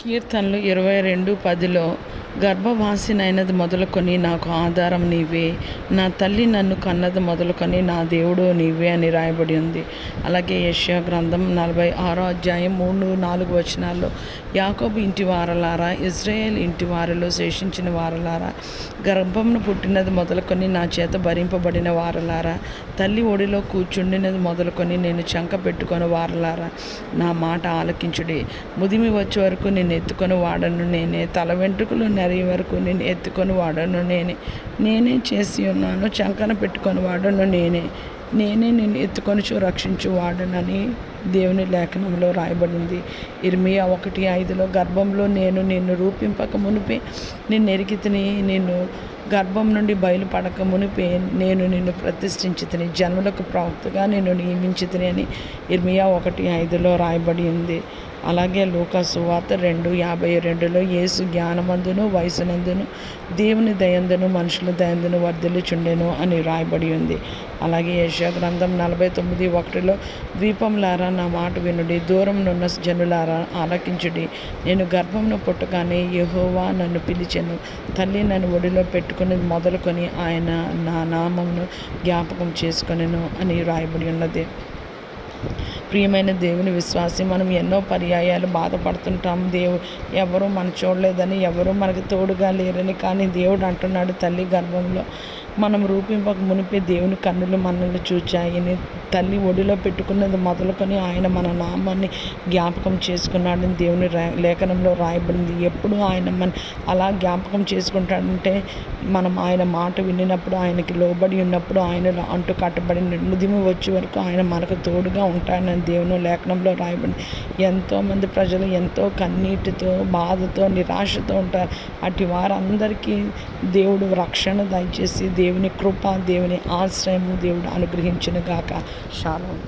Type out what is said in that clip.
కీర్తనలు ఇరవై రెండు పదిలో గర్భవాసినైనది మొదలుకొని నాకు ఆధారం నీవే. నా తల్లి నన్ను కన్నది మొదలుకొని నా దేవుడు నీవే అని రాయబడి ఉంది. అలాగే యశ్యా గ్రంథం నలభై ఆరో అధ్యాయం మూడు నాలుగు వచనాల్లో యాకోబు ఇంటి వారలారా ఇజ్రాయేల్ ఇంటి వారిలో శేషించిన వారలారా గర్భంను పుట్టినది మొదలుకొని నా చేత భరింపబడిన వారలారా తల్లి ఒడిలో కూర్చుండినది మొదలుకొని నేను చంక పెట్టుకొని వారలారా నా మాట ఆలకించుడి. ముదిమి వచ్చే వరకు నేను ఎత్తుకొని వాడను. నేనే తల వెంట్రుకలు నెరయ వరకు నేను ఎత్తుకొని వాడను నేనే. నేనే చేసి ఉన్నాను చంకన పెట్టుకొని వాడను నేనే. నేనే నేను ఎత్తుకొని చూ రక్షించు వాడనని దేవుని లేఖనంలో రాయబడింది. ఇర్మియా ఒకటి ఐదులో గర్భంలో నేను నిన్ను రూపింపక మునిపే నిన్ను ఎరిగితిని నిన్ను గర్భం నుండి బయలుపడక మునిపే నేను నిన్ను ప్రతిష్ఠించితిని జన్మలకు ప్రవక్తగా నేను నియమించితిని అని ఇర్మియా ఒకటి ఐదులో రాయబడి ఉంది అలాగే లూకా సువార్త రెండు యాభై రెండులో యేసు జ్ఞానమందును వయసునందును దేవుని దయందును మనుషుల దయందును వర్ధిల్లుచుండెను అని రాయబడి ఉంది. అలాగే యశా గ్రంథం నలభై తొమ్మిది ఒకటిలో ద్వీపంలారా నా మాట వినుడి దూరం నున్న జనులారా ఆలకించుడి. నేను గర్భంను పుట్టగానే యెహోవా నన్ను పిలిచెను. తల్లి నన్ను ఒడిలో పెట్టుకుని మొదలుకొని ఆయన నా నామంను జ్ఞాపకం చేసుకొనెను అని రాయబడి ఉన్నది. ప్రియమైన దేవుని విశ్వాసి మనం ఎన్నో పర్యాయాలు బాధపడుతుంటాం. దేవు ఎవరు మన చూడలేదని ఎవరు మనకు తోడుగా లేరని కానీ దేవుడు అంటున్నాడు తల్లి గర్భంలో. మనం రూపింపక మునిపే దేవుని కన్నులు మనల్ని చూచాయని తల్లి ఒడిలో పెట్టుకున్నది మొదలుకొని ఆయన మన నామాన్ని జ్ఞాపకం చేసుకున్నాడని దేవుని రా లేఖనంలో రాయబడింది. ఎప్పుడు ఆయన మన అలా జ్ఞాపకం చేసుకుంటాడంటే మనం ఆయన మాట వినినప్పుడు ఆయనకి లోబడి ఉన్నప్పుడు ఆయన అంటు కట్టబడి నుదిమి వచ్చే వరకు ఆయన మనకు తోడుగా ఉంటాడని దేవుని లేఖనంలో రాయబడింది. ఎంతోమంది ప్రజలు ఎంతో కన్నీటితో బాధతో నిరాశతో ఉంటారు. అటు వారందరికీ దేవుడు రక్షణ దయచేసి దేవుని కృప దేవుని ఆశ్రయం దేవుడు అనుగ్రహించిన గాక శాలం